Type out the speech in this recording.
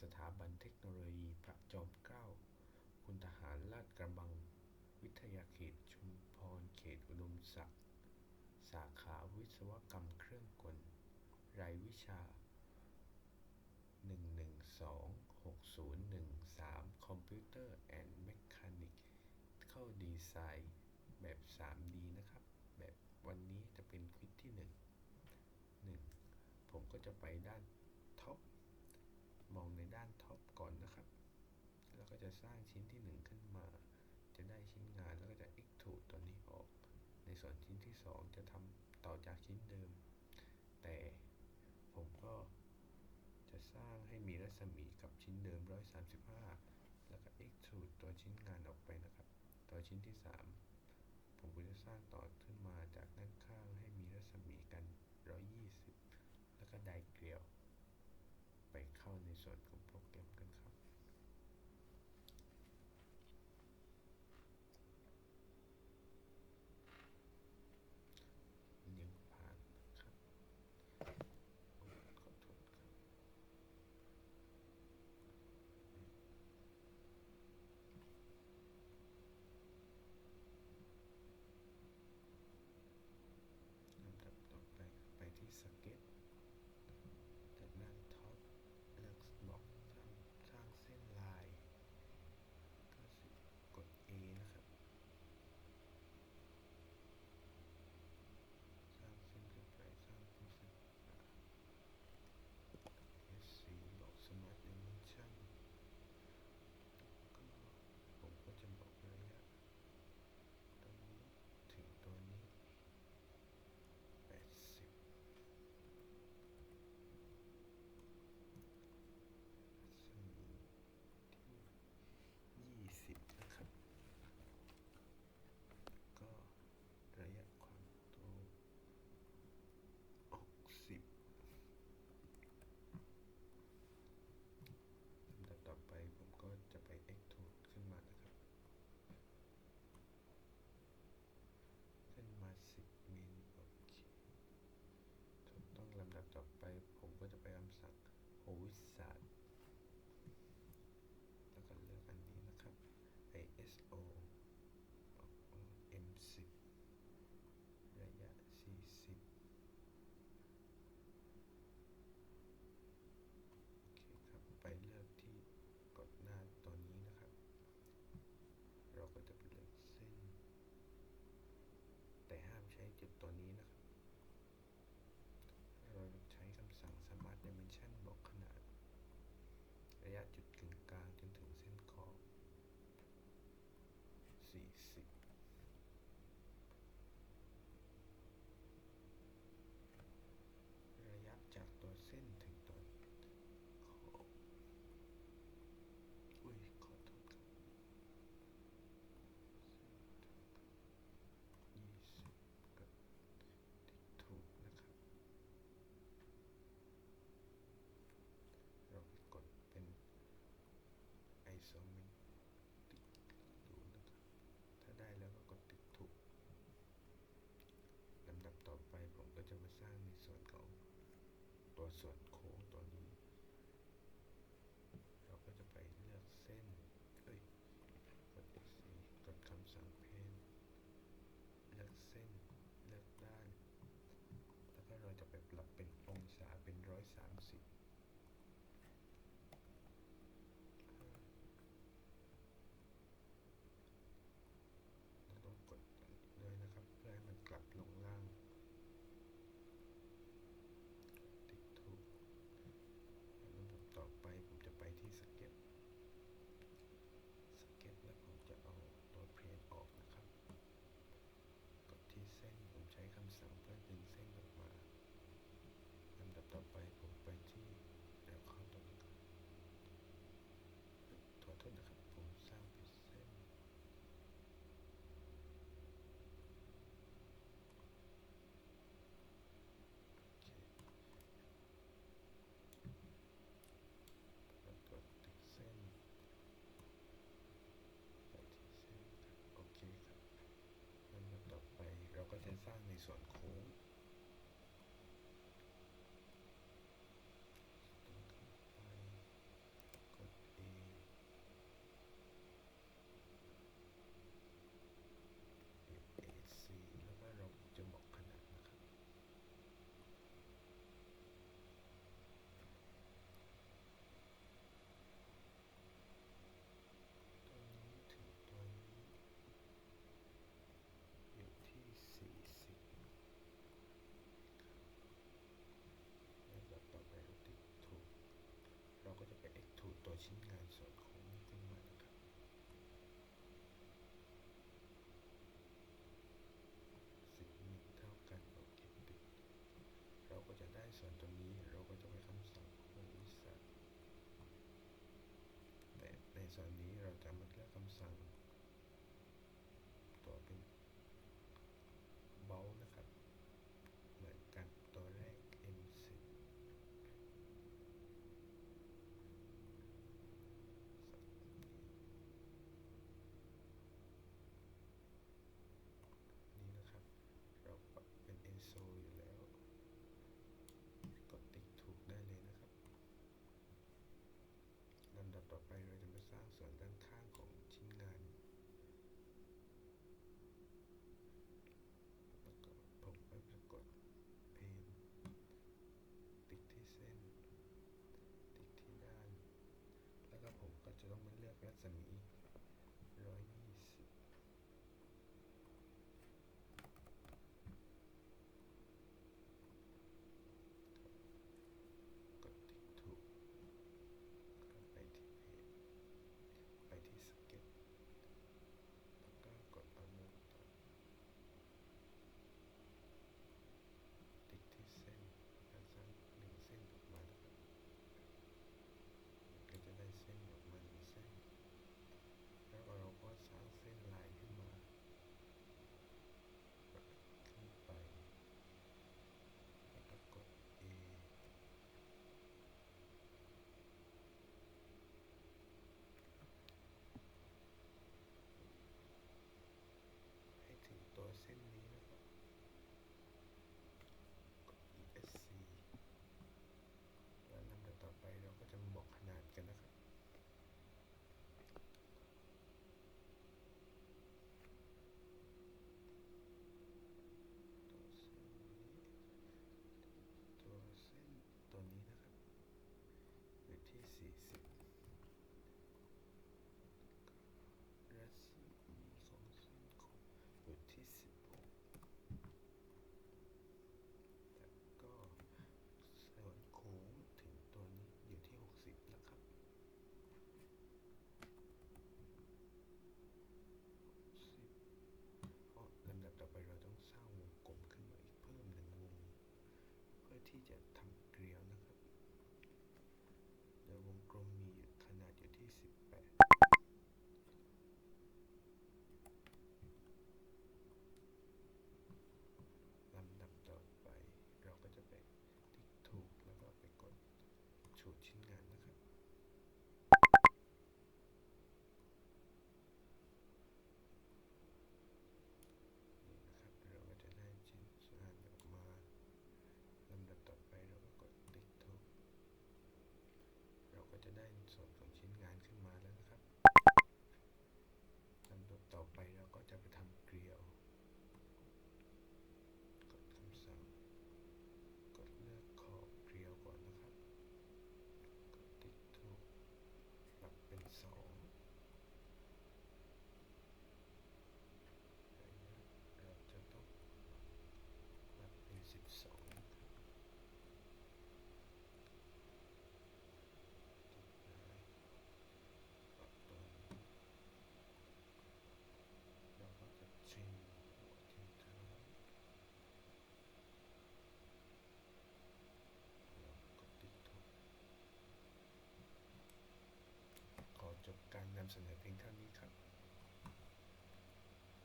สถาบันเทคโนโลยีพระจอมเกล้า คุณทหารลาดกระบัง วิทยาเขตชุมพรเขตอุดมศักดิ์ สาขาวิศวกรรมเครื่องกล รายวิชา 1126013 Computer and Mechanical เข้าดีไซน์แบบ 3D นะครับ แบบวันนี้จะเป็นควิดที่ 1 1 ผมก็จะไปด้าน ก็จะสร้างชิ้นที่ 1 ขึ้นมา จะได้ชิ้นงานแล้วก็จะ extrude ตัวนี้ออก ในส่วนชิ้นที่ 2 จะทำต่อจากชิ้นเดิม แต่ผมก็จะสร้างให้มีรัศมีกับชิ้นเดิม 135 แล้วก็ extrude ตัวชิ้นงานออกไปนะครับ ต่อชิ้นที่ 3 ผมก็จะสร้างต่อขึ้นมาจากด้านข้างให้มีรัศมีกัน 120 แล้วก็ไดเกลียว some episodio. ส่วนตรงนี้เราก็จะไปคำสั่งบริษัทแต่ในส่วนนี้เราจะมาเลือกคำสั่ง รัศมี 좋진 않아. So times think I'm time